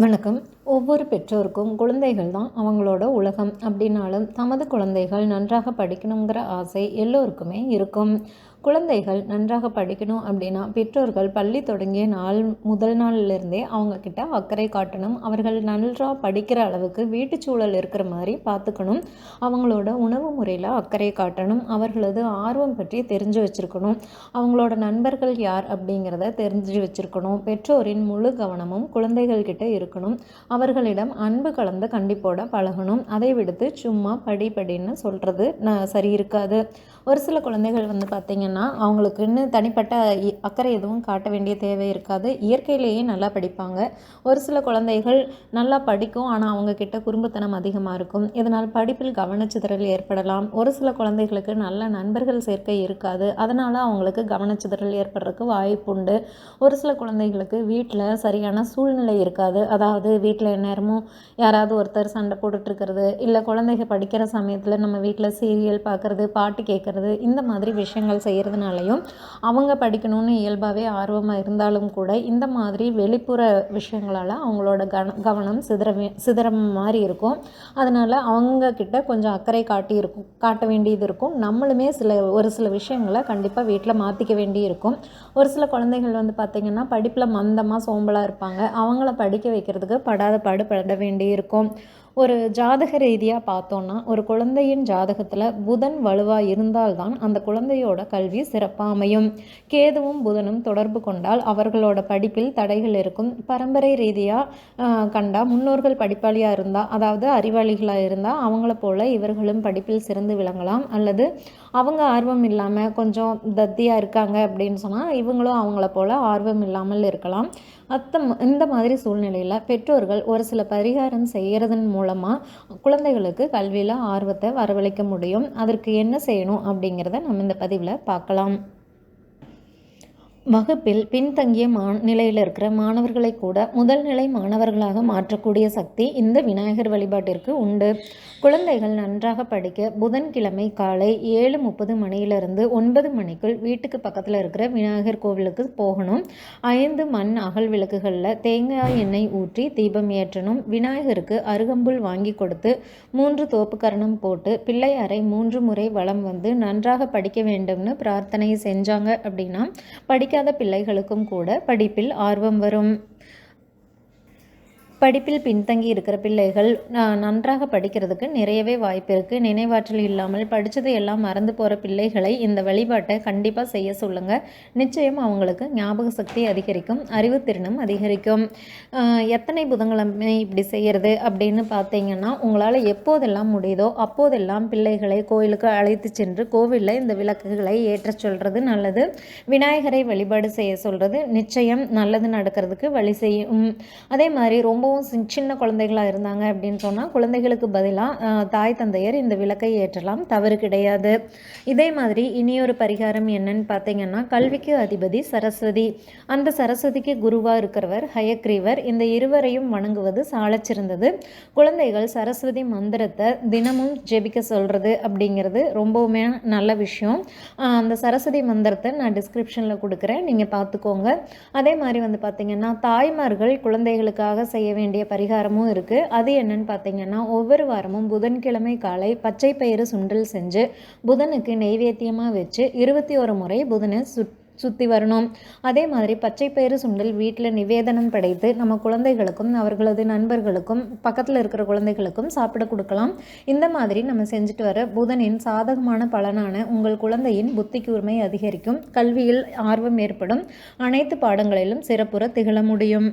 வணக்கம். ஒவ்வொரு பெற்றோருக்கும் குழந்தைகள் தான் அவங்களோட உலகம். அப்படின்னாலும் தமது குழந்தைகள் நன்றாக படிக்கணுங்கிற ஆசை எல்லோருக்குமே இருக்கும். குழந்தைகள் நன்றாக படிக்கணும் அப்படின்னா பெற்றோர்கள் பள்ளி தொடங்கிய நாள் முதல் நாள்லேருந்தே அவங்கக்கிட்ட அக்கறை காட்டணும். அவர்கள் நன்றாக படிக்கிற அளவுக்கு வீட்டு சூழல் இருக்கிற மாதிரி பார்த்துக்கணும். அவங்களோட உணவு முறையில் அக்கறை காட்டணும். அவர்களது ஆர்வம் பற்றி தெரிஞ்சு வச்சுருக்கணும். அவங்களோட நண்பர்கள் யார் அப்படிங்கிறத தெரிஞ்சு வச்சுருக்கணும். பெற்றோரின் முழு கவனமும் குழந்தைகள்கிட்ட இருக்கணும். அவர்களிடம் அன்பு கலந்த கண்டிப்போட பழகணும். அதை விடுத்து சும்மா படி படின்னு சொல்கிறது நான் சரி இருக்காது ஒரு சில குழந்தைகள் வந்து பார்த்திங்கன்னா அவங்களுக்குன்னு தனிப்பட்ட அக்கறை எதுவும் காட்ட வேண்டிய தேவை இருக்காது. இயற்கையிலேயே நல்லா படிப்பாங்க. ஒரு சில குழந்தைகள் நல்லா படிக்கும் ஆனால் அவங்கக்கிட்ட குறும்புத்தனம் அதிகமாக இருக்கும். இதனால் படிப்பில் கவனச்சிதறல் ஏற்படலாம். ஒரு சில குழந்தைகளுக்கு நல்ல நண்பர்கள் சேர்க்கை இருக்காது. அதனால் அவங்களுக்கு கவனச்சிதறல் ஏற்படுறதுக்கு வாய்ப்புண்டு ஒரு சில குழந்தைகளுக்கு வீட்டில் சரியான சூழ்நிலை இருக்காது. அதாவது வீட்டில் நேரமும் யாராவது ஒருத்தர் சண்டை போட்டுட்ருக்கிறது இல்லை குழந்தைங்க படிக்கிற சமயத்தில் நம்ம வீட்டில் சீரியல் பார்க்குறது பாட்டு கேட்குறது இந்த மாதிரி விஷயங்கள் செய்கிறதுனாலையும் அவங்க படிக்கணும்னு இயல்பாகவே ஆர்வமாக இருந்தாலும் கூட இந்த மாதிரி வெளிப்புற விஷயங்களால் அவங்களோட கன கவனம் சிதற சிதற மாதிரி இருக்கும். அதனால் அவங்கக்கிட்ட கொஞ்சம் அக்கறை காட்டி இருக்கும் காட்ட வேண்டியது இருக்கும். நம்மளுமே சில ஒரு சில விஷயங்களை கண்டிப்பாக வீட்டில் மாற்றிக்க வேண்டி இருக்கும். ஒரு சில குழந்தைகள் வந்து பார்த்திங்கன்னா படிப்பில் மந்தமாக சோம்பலாக இருப்பாங்க. அவங்கள படிக்க வைக்கிறதுக்கு படாத பாடு பட வேண்டி இருக்கும். ஒரு ஜாதக ரீதியாக பார்த்தோன்னா ஒரு குழந்தையின் ஜாதகத்தில் புதன் வலுவாக இருந்தால்தான் அந்த குழந்தையோட கல்வி சிறப்பாக அமையும். கேதுவும் புதனும் தொடர்பு கொண்டால் அவர்களோட படிப்பில் தடைகள் இருக்கும். பரம்பரை ரீதியாக கண்டா முன்னோர்கள் படிப்பாளியாக இருந்தால் அதாவது அறிவாளிகளாக இருந்தால் அவங்கள போல் இவர்களும் படிப்பில் சிறந்து விளங்கலாம். அல்லது அவங்க ஆர்வம் இல்லாமல் கொஞ்சம் தத்தியாக இருக்காங்க அப்படின்னு சொன்னால் இவங்களும் அவங்கள போல் ஆர்வம் இல்லாமல் இருக்கலாம். அத்த இந்த மாதிரி சூழ்நிலையில் பெற்றோர்கள் ஒரு சில பரிகாரம் செய்கிறதன் மூலமாக குழந்தைகளுக்கு கல்வியில் ஆர்வத்தை வரவழைக்க முடியும். அதற்கு என்ன செய்யணும் அப்படிங்கிறத நம்ம இந்த பதிவில் பார்க்கலாம். வகுப்பில் பின்தங்கிய மா நிலையில் இருக்கிற மாணவர்களை கூட முதல்நிலை மாணவர்களாக மாற்றக்கூடிய சக்தி இந்த விநாயகர் வழிபாட்டிற்கு உண்டு. குழந்தைகள் நன்றாக படிக்க புதன்கிழமை காலை ஏழு முப்பது மணியிலிருந்து ஒன்பது மணிக்குள் வீட்டுக்கு பக்கத்தில் இருக்கிற விநாயகர் கோவிலுக்கு போகணும். ஐந்து மண் அகல் விளக்குகளில் தேங்காய் எண்ணெய் ஊற்றி தீபம் ஏற்றணும். விநாயகருக்கு அருகம்புல் வாங்கி கொடுத்து மூன்று தோப்புக்கரணம் போட்டு பிள்ளையாரை மூன்று முறை வளம் வந்து நன்றாக படிக்க வேண்டும்னு பிரார்த்தனை செஞ்சாங்க அப்படின்னா படிக்காத பிள்ளைகளுக்கும் கூட படிப்பில் ஆர்வம் வரும். படிப்பில் பின்தங்கி இருக்கிற பிள்ளைகள் நன்றாக படிக்கிறதுக்கு நிறையவே வாய்ப்பு இருக்குது நினைவாற்றல் இல்லாமல் படித்ததை எல்லாம் மறந்து போகிற பிள்ளைகளை இந்த வழிபாட்டை கண்டிப்பாக செய்ய சொல்லுங்கள் நிச்சயம் அவங்களுக்கு ஞாபக சக்தி அதிகரிக்கும் அறிவுத்திறனும் அதிகரிக்கும். எத்தனை புதன்கிழமை இப்படி செய்கிறது அப்படின்னு பார்த்தீங்கன்னா உங்களால் எப்போதெல்லாம் முடியுதோ அப்போதெல்லாம் பிள்ளைகளை கோயிலுக்கு அழைத்து சென்று கோவிலில் இந்த விளக்குகளை ஏற்ற சொல்கிறது நல்லது. விநாயகரை வழிபாடு செய்ய சொல்கிறது நிச்சயம் நல்லது நடக்கிறதுக்கு வழி செய்யும். அதே மாதிரி ரொம்ப ரொம்பவும் சின்ன குழந்தைகளாக இருந்தாங்க அப்படின்னு சொன்னால் குழந்தைகளுக்கு பதிலாக தாய் தந்தையர் இந்த விளக்கை ஏற்றலாம். தவறு கிடையாது. இதே மாதிரி இனியொரு பரிகாரம் என்னன்னு பார்த்தீங்கன்னா கல்விக்கு அதிபதி சரஸ்வதி. அந்த சரஸ்வதிக்கு குருவாக இருக்கிறவர் ஹயக்ரீவர். இந்த இருவரையும் வணங்குவது சாலச்சிறந்தது குழந்தைகள் சரஸ்வதி மந்திரத்தை தினமும் ஜெபிக்க சொல்கிறது அப்படிங்கிறது ரொம்பவுமே நல்ல விஷயம். அந்த சரஸ்வதி மந்திரத்தை நான் டிஸ்கிரிப்ஷனில் கொடுக்குறேன். நீங்கள் பார்த்துக்கோங்க அதே மாதிரி வந்து பார்த்திங்கன்னா தாய்மார்கள் குழந்தைகளுக்காக செய்ய வேண்டிய பரிகாரமும் இருக்குது அது என்னன்னு பார்த்தீங்கன்னா ஒவ்வொரு வாரமும் புதன்கிழமை காலை பச்சை பயிறு சுண்டல் செஞ்சு புதனுக்கு நெய்வேத்தியமாக வச்சு இருபத்தி ஒரு முறை புதனை சுட் சுற்றி வரணும். அதே மாதிரி பச்சை பயிறு சுண்டல் வீட்டில் நிவேதனம் படைத்து நம்ம குழந்தைகளுக்கும் அவர்களது நண்பர்களுக்கும் பக்கத்தில் இருக்கிற குழந்தைகளுக்கும் சாப்பிட கொடுக்கலாம். இந்த மாதிரி நம்ம செஞ்சுட்டு வர புதனின் சாதகமான பலனான உங்கள் குழந்தையின் புத்தி கூர்மை அதிகரிக்கும். கல்வியில் ஆர்வம் ஏற்படும். அனைத்து பாடங்களிலும் சிறப்புற திகழ முடியும்.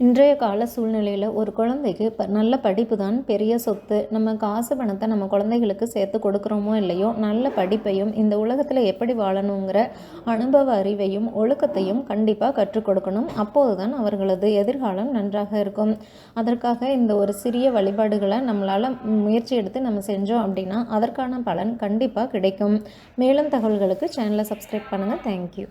இன்றைய கால சூழ்நிலையில் ஒரு குழந்தைக்கு இப்போ நல்ல படிப்பு தான் பெரிய சொத்து. நம்ம காசு பணத்தை நம்ம குழந்தைகளுக்கு சேர்த்து கொடுக்குறோமோ இல்லையோ நல்ல படிப்பையும் இந்த உலகத்தில் எப்படி வாழணுங்கிற அனுபவ அறிவையும் ஒழுக்கத்தையும் கண்டிப்பாக கற்றுக் கொடுக்கணும். அப்போது தான் அவர்களது எதிர்காலம் நன்றாக இருக்கும். அதற்காக இந்த ஒரு சிறிய வழிபாடுகளை நம்மளால் முயற்சி எடுத்து நம்ம செஞ்சோம் அப்படின்னா அதற்கான பலன் கண்டிப்பாக கிடைக்கும். மேலும் தகவல்களுக்கு சேனலை சப்ஸ்கிரைப் பண்ணுங்கள் தேங்க்யூ